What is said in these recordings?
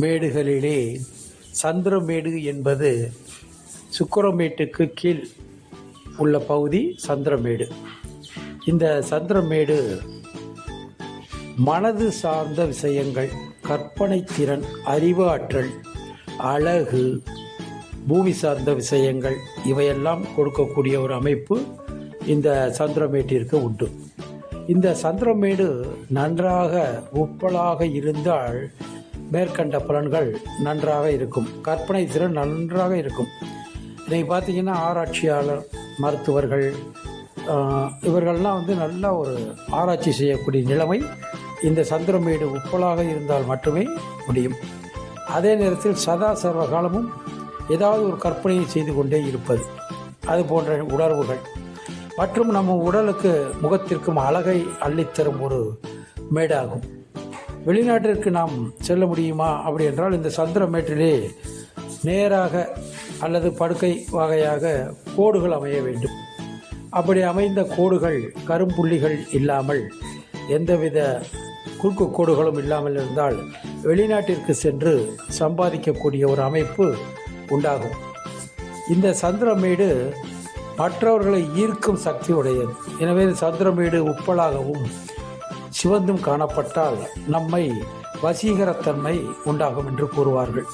மேடுகளிலே சந்திரமேடு என்பது சுக்கரமேட்டுக்கு கீழ் உள்ள பகுதி சந்திரமேடு. இந்த சந்திரமேடு மனது சார்ந்த விஷயங்கள் கற்பனை திறன் அறிவு ஆற்றல் அழகு பூமி சார்ந்த விஷயங்கள் இவையெல்லாம் கொடுக்கக்கூடிய ஒரு அமைப்பு இந்த சந்திரமேட்டிற்கு உண்டு. இந்த சந்திரமேடு நன்றாக உப்பலாக இருந்தால் மேற்கண்ட பலன்கள் நன்றாக இருக்கும். கற்பனை திறன் நன்றாக இருக்கும். இதை பார்த்தீங்கன்னா ஆராய்ச்சியாளர் மருத்துவர்கள் இவர்கள்லாம் வந்து நல்ல ஒரு ஆராய்ச்சி செய்யக்கூடிய நிலைமை இந்த சந்திரமேடு உப்பலாக இருந்தால் மட்டுமே முடியும். அதே நேரத்தில் சதா சர்வ காலமும் ஏதாவது ஒரு கற்பனையை செய்து கொண்டே இருப்பது. அது போன்ற உணர்வுகள். மற்றும் நம்ம உடலுக்கு முகத்திற்கும் அழகை அள்ளித்தரும் ஒரு மேடாகும். வெளிநாட்டிற்கு நாம் செல்ல முடியுமா? அப்படி என்றால் இந்த சந்திரமேட்டிலே நேராக அல்லது படுக்கை வகையாக கோடுகள் அமைய வேண்டும். அப்படி அமைந்த கோடுகள் கரும்புள்ளிகள் இல்லாமல் எந்தவித குறுக்கு கோடுகளும் இல்லாமல் இருந்தால் வெளிநாட்டிற்கு சென்று சம்பாதிக்கக்கூடிய ஒரு அமைப்பு உண்டாகும். இந்த சந்திரமேடு மற்றவர்களை ஈர்க்கும் சக்தி உடையது எனவே சந்திரமேடு உப்பலாகவும் சிவந்தும் காணப்பட்டால் நம்மை வசீகரத்தன்மை உண்டாகும் என்று கூறுவார்கள்.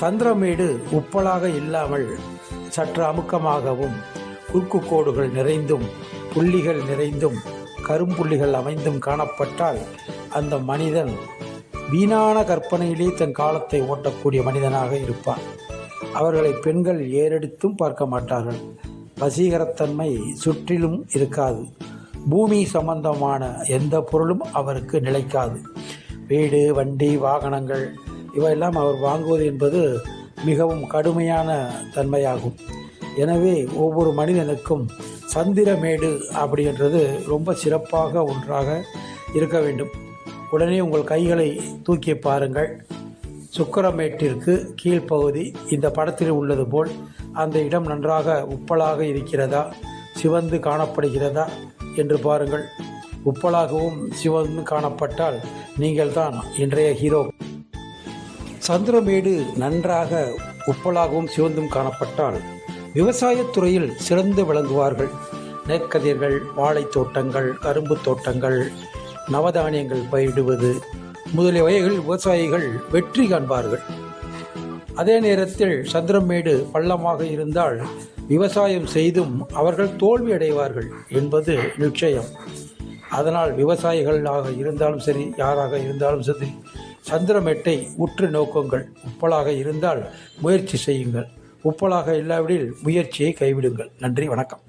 சந்திரமேடு உப்பலாக இல்லாமல் சற்று அமுக்கமாகவும் குறுக்கு கோடுகள் நிறைந்தும் புள்ளிகள் நிறைந்தும் கரும்புள்ளிகள் அமைந்தும் காணப்பட்டால் அந்த மனிதன் வீணான கற்பனையிலே தன் காலத்தை ஓட்டக்கூடிய மனிதனாக இருப்பான். அவர்களை பெண்கள் ஏறெடுத்தும் பார்க்க மாட்டார்கள். வசீகரத்தன்மை சுற்றிலும் இருக்காது. பூமி சம்பந்தமான எந்த பொருளும் அவருக்கு நிலைக்காது. வீடு வண்டி வாகனங்கள் இவையெல்லாம் அவர் வாங்குவது என்பது மிகவும் கடுமையான தன்மையாகும். எனவே ஒவ்வொரு மனிதனுக்கும் சந்திரமேடு அப்படின்றது ரொம்ப சிறப்பாக ஒன்றாக இருக்க வேண்டும். உடனே உங்கள் கைகளை தூக்கி பாருங்கள். சுக்கரமேட்டிற்கு கீழ்ப்பகுதி இந்த படத்தில் உள்ளது போல் அந்த இடம் நன்றாக உப்பலாக இருக்கிறதா? சிவந்து காணப்படுகிறதா? என்று பாருங்கள். உப்பலாகவும் சிவந்து காணப்பட்டால் நீங்கள்தான் இன்றைய ஹீரோ சந்திரமேடு நன்றாக உப்பலாகவும் சிவந்தும் காணப்பட்டால் விவசாயத்துறையில் சிறந்து விளங்குவார்கள். நெற்கதிர்கள் வாழைத் தோட்டங்கள் கரும்பு தோட்டங்கள் நவதானியங்கள் பயிரிடுவது முதலிய வகைகளில் விவசாயிகள் வெற்றி காண்பார்கள். அதே நேரத்தில் சந்திரமேடு பள்ளமாக இருந்தால் விவசாயம் செய்தும் அவர்கள் தோல்வி அடைவார்கள் என்பது நிச்சயம். அதனால் விவசாயிகளாக இருந்தாலும் சரி யாராக இருந்தாலும் சரி சந்திரமேட்டை உற்று நோக்குங்கள். உப்பலாக இருந்தால் முயற்சி செய்யுங்கள். உப்பலாக இல்லாவிடில் முயற்சியை கைவிடுங்கள். நன்றி வணக்கம்.